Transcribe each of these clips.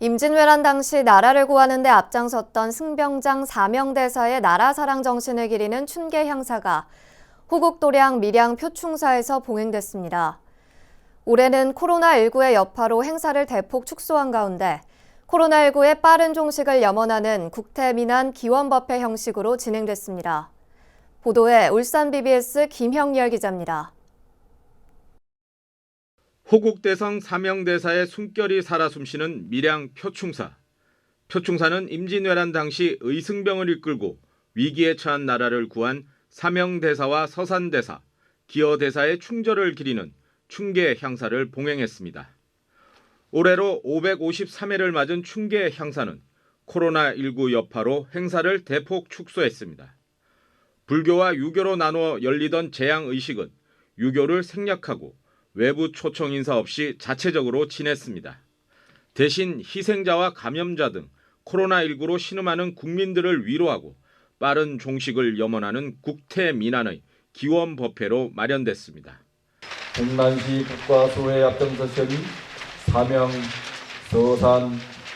임진왜란 당시 나라를 구하는 데 앞장섰던 승병장 사명대사의 나라 사랑 정신을 기리는 춘계 향사가 호국도량 밀양 표충사에서 봉행됐습니다. 올해는 코로나19의 여파로 행사를 대폭 축소한 가운데 코로나19의 빠른 종식을 염원하는 국태민안 기원법회 형식으로 진행됐습니다. 보도에 울산 BBS 김형열 기자입니다. 호국대성 사명대사의 숨결이 살아 숨쉬는 밀양 표충사. 표충사는 임진왜란 당시 의승병을 이끌고 위기에 처한 나라를 구한 사명대사와 서산대사, 기어대사의 충절을 기리는 충계 향사를 봉행했습니다. 올해로 553회를 맞은 충계 향사는 코로나19 여파로 행사를 대폭 축소했습니다. 불교와 유교로 나누어 열리던 재양 의식은 유교를 생략하고 외부 초청 인사 없이 자체적으로 지냈습니다. 대신 희생자와 감염자 등 코로나19로 신음하는 국민들을 위로하고 빠른 종식을 염원하는 국태민안의 기원 법회로 마련됐습니다. 홍난시 국가 수호에 앞장서신 사명, 서산,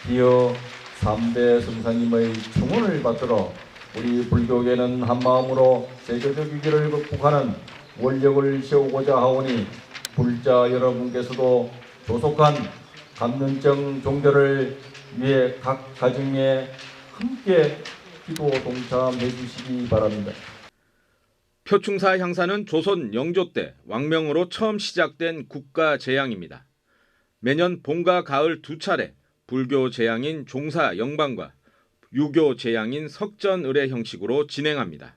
기어, 삼대 성사님의 충원을 받들어 우리 불교계는 한마음으로 세계적 위기를 극복하는 원력을 세우고자 하오니 불자 여러분께서도 조속한 감염증 종결을 위해 각 가정에 함께 기도 동참해 주시기 바랍니다. 표충사 향사는 조선 영조 때 왕명으로 처음 시작된 국가 재양입니다. 매년 봄과 가을 두 차례 불교 재양인 종사 영방과 유교 재양인 석전 의례 형식으로 진행합니다.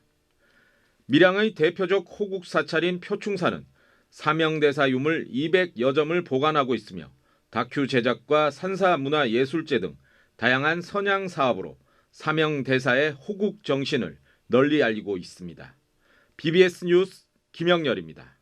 밀양의 대표적 호국 사찰인 표충사는 사명대사 유물 200여 점을 보관하고 있으며 다큐 제작과 산사 문화 예술제 등 다양한 선양 사업으로 사명대사의 호국 정신을 널리 알리고 있습니다. BBS 뉴스 김영열입니다.